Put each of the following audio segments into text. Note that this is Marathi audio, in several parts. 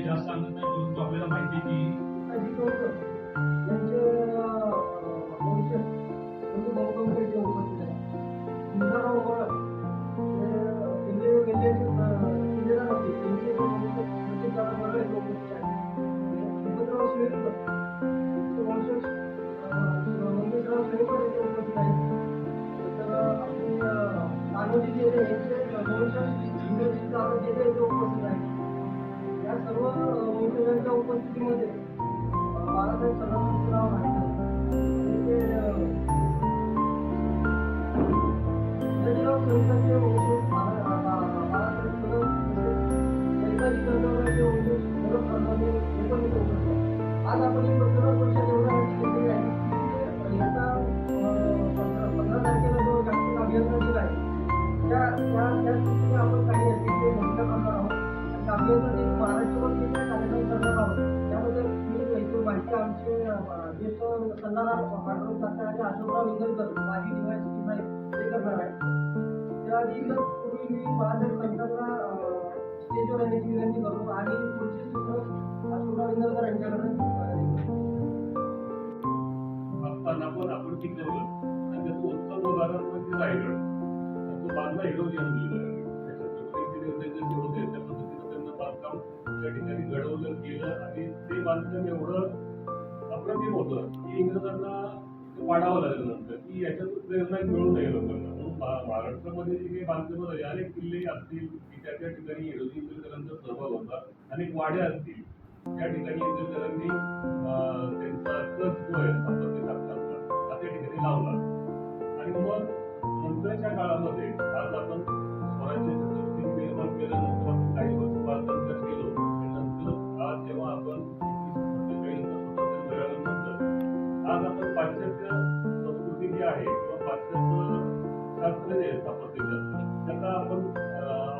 काही जास्त सांगत नाही परंतु आपल्याला माहिती आहे की अजित पवार यांचे भविष्य हिंदू बहुकंपनीचे उपस्थित आहे 새로운 효율적으로 팀을 많은 사람을 사랑하는. 이제는 내가 그렇게 सल्लागार पांडुरंग अशोकराव माजी करणार आहे त्याआधी पूर्वी मी स्टेजवर येण्याची विनंती करतो आणि अशोकराव यांच्याकडे पण आपण टिकवलं आणि त्याचं उत्तम उदाहरण म्हणजे रायगड तो बांधला होते त्या पद्धतीनं त्यांना बांधकाम त्या ठिकाणी घडवलं केलं आणि ते बांधकाम एवढं कमी होतं की इंग्रजांना वाढावं लागलं नंतर की याच्यातून प्रेरणा मिळून नये लोकांना. म्हणून महाराष्ट्रामध्ये जे काही बांधकामं झाली अनेक किल्ले असतील की त्या त्या ठिकाणी हिरोजी इंग्रजांचा सहभाग होता अनेक वाड्या असतील. त्या ठिकाणी इंग्रजांनी त्यांचा कस जो आहे स्थापत्य शास्त्राचा हा त्या ठिकाणी लावला. आणि मग नंतरच्या काळामध्ये आज आपण स्वराज्य निर्माण केल्यानंतर त्याचा आपण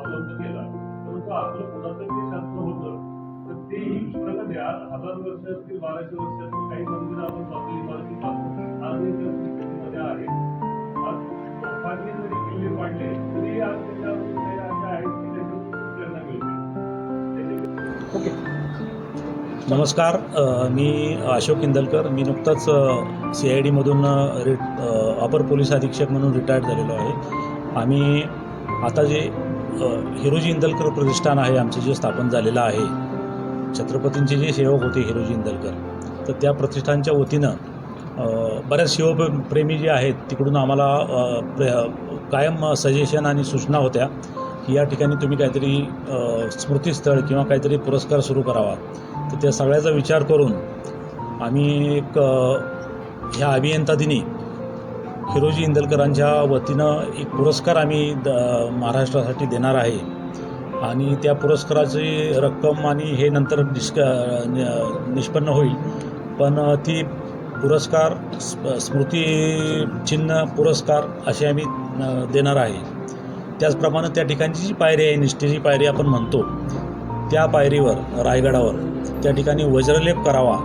अवलंब केला. परंतु आपलं पुरातन जे शास्त्र होतं. तर तेही आज हजार वर्ष असतील बाराशे वर्ष असतील काही मंदिरं आपण बाजू इमारती नमस्कार मी अशोक इंदलकर मी नुकताच सी आय डीमधून रि अपर पोलीस अधीक्षक म्हणून रिटायर्ड झालेलो आहे. आम्ही आता जे हिरोजी इंदलकर प्रतिष्ठान आहे आमचं जे स्थापन झालेलं आहे छत्रपतींचे जे सेवक होते हिरोजी इंदलकर तर त्या प्रतिष्ठानच्या वतीनं बऱ्याच शिवप्रेमी जे आहेत तिकडून आम्हाला प्रे कायम सजेशन आणि सूचना होत्या. की या ठिकाणी तुम्ही काहीतरी स्मृतीस्थळ किंवा काहीतरी पुरस्कार सुरू करावा. तर त्या सगळ्याचा विचार करून आम्ही एक ह्या अभियंता दिनी हिरोजी इंदलकरांच्या वतीनं एक पुरस्कार आम्ही द महाराष्ट्रासाठी देणार आहे. आणि त्या पुरस्काराची रक्कम आणि हे नंतर निष्क नि- निष्पन्न होईल. पण ती पुरस्कार स्म- स्मृतिचिन्ह पुरस्कार असे आम्ही देणार आहे. त्याचप्रमाणे त्या ठिकाणची जी पायरी आहे निष्ठेची पायरी आपण म्हणतो त्या पायरीवर रायगडावर त्या ठिकाणी वज्रलेप करावा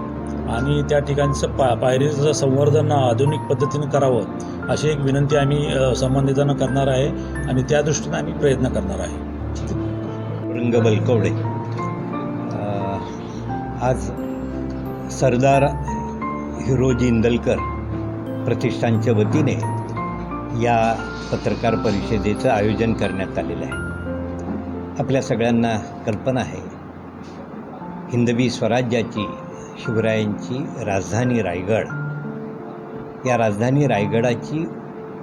आणि त्या ठिकाणचं पा पायरीचं संवर्धन आधुनिक पद्धतीनं करावं अशी एक विनंती आम्ही संबंधितांना करणार आहे आणि त्या दृष्टीनं आम्ही प्रयत्न करणार आहे. रंग बलकवडे आज सरदार हिरोजी इंदलकर प्रतिष्ठानच्या वतीने या पत्रकार परिषदेचं आयोजन करण्यात आलेलं आहे. आपल्या सगळ्यांना कल्पना आहे. हिंदवी स्वराज्याची शिवरायांची राजधानी रायगड. या राजधानी रायगडाची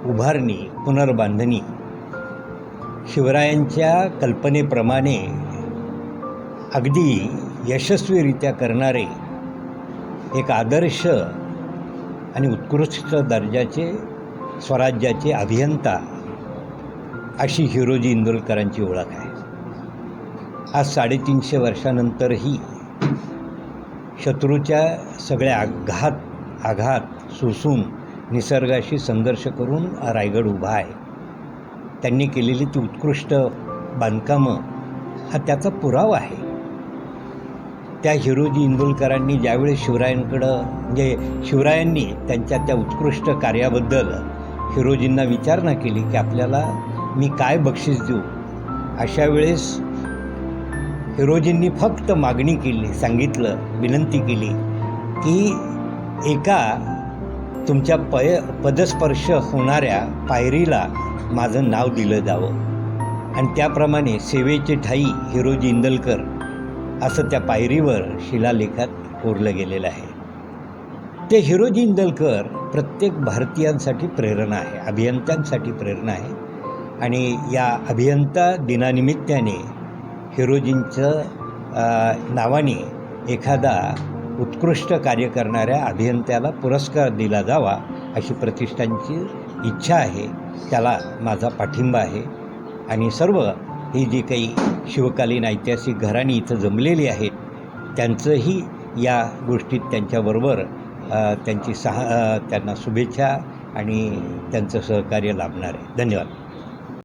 उभारणी पुनर्बांधणी शिवरायांच्या कल्पनेप्रमाणे अगदी यशस्वीरित्या करणारे एक आदर्श आणि उत्कृष्ट दर्जाचे स्वराज्याचे अभियंता अशी हिरोजी इंदोलकरांची ओळख आहे. आज साडेतीनशे वर्षानंतरही शत्रूच्या सगळ्या आघात आघात सोसून निसर्गाशी संघर्ष करून रायगड उभा आहे. त्यांनी केलेली ती उत्कृष्ट बांधकामं हा त्याचा पुरावा आहे. त्या हिरोजी इंदुलकरांनी ज्यावेळेस शिवरायांकडं म्हणजे शिवरायांनी त्यांच्या त्या उत्कृष्ट कार्याबद्दल हिरोजींना विचारणा केली की आपल्याला मी काय बक्षीस देऊ? अशा वेळेस हिरोजींनी फक्त मागणी केली सांगितलं विनंती केली की एका तुमच्या पय पदस्पर्श होणाऱ्या पायरीला माझं नाव दिलं जावं. आणि त्याप्रमाणे सेवेचे ठाई हिरोजी इंदलकर असं त्या पायरीवर शिलालेखात कोरलं गेलेलं आहे. ते हिरोजी इंदलकर प्रत्येक भारतीयांसाठी प्रेरणा आहे अभियंत्यांसाठी प्रेरणा आहे. आणि या अभियंता दिनानिमित्ताने हिरोजींचं नावाने एखादा उत्कृष्ट कार्य करणाऱ्या अभियंत्याला पुरस्कार दिला जावा अशी प्रतिष्ठानची इच्छा आहे त्याला माझा पाठिंबा आहे. आणि सर्व ही जी काही शिवकालीन ऐतिहासिक घराणी इथं जमलेली आहेत त्यांचंही या गोष्टीत त्यांच्याबरोबर त्यांची सहा त्यांना शुभेच्छा आणि त्यांचं सहकार्य लाभणार. आहे धन्यवाद.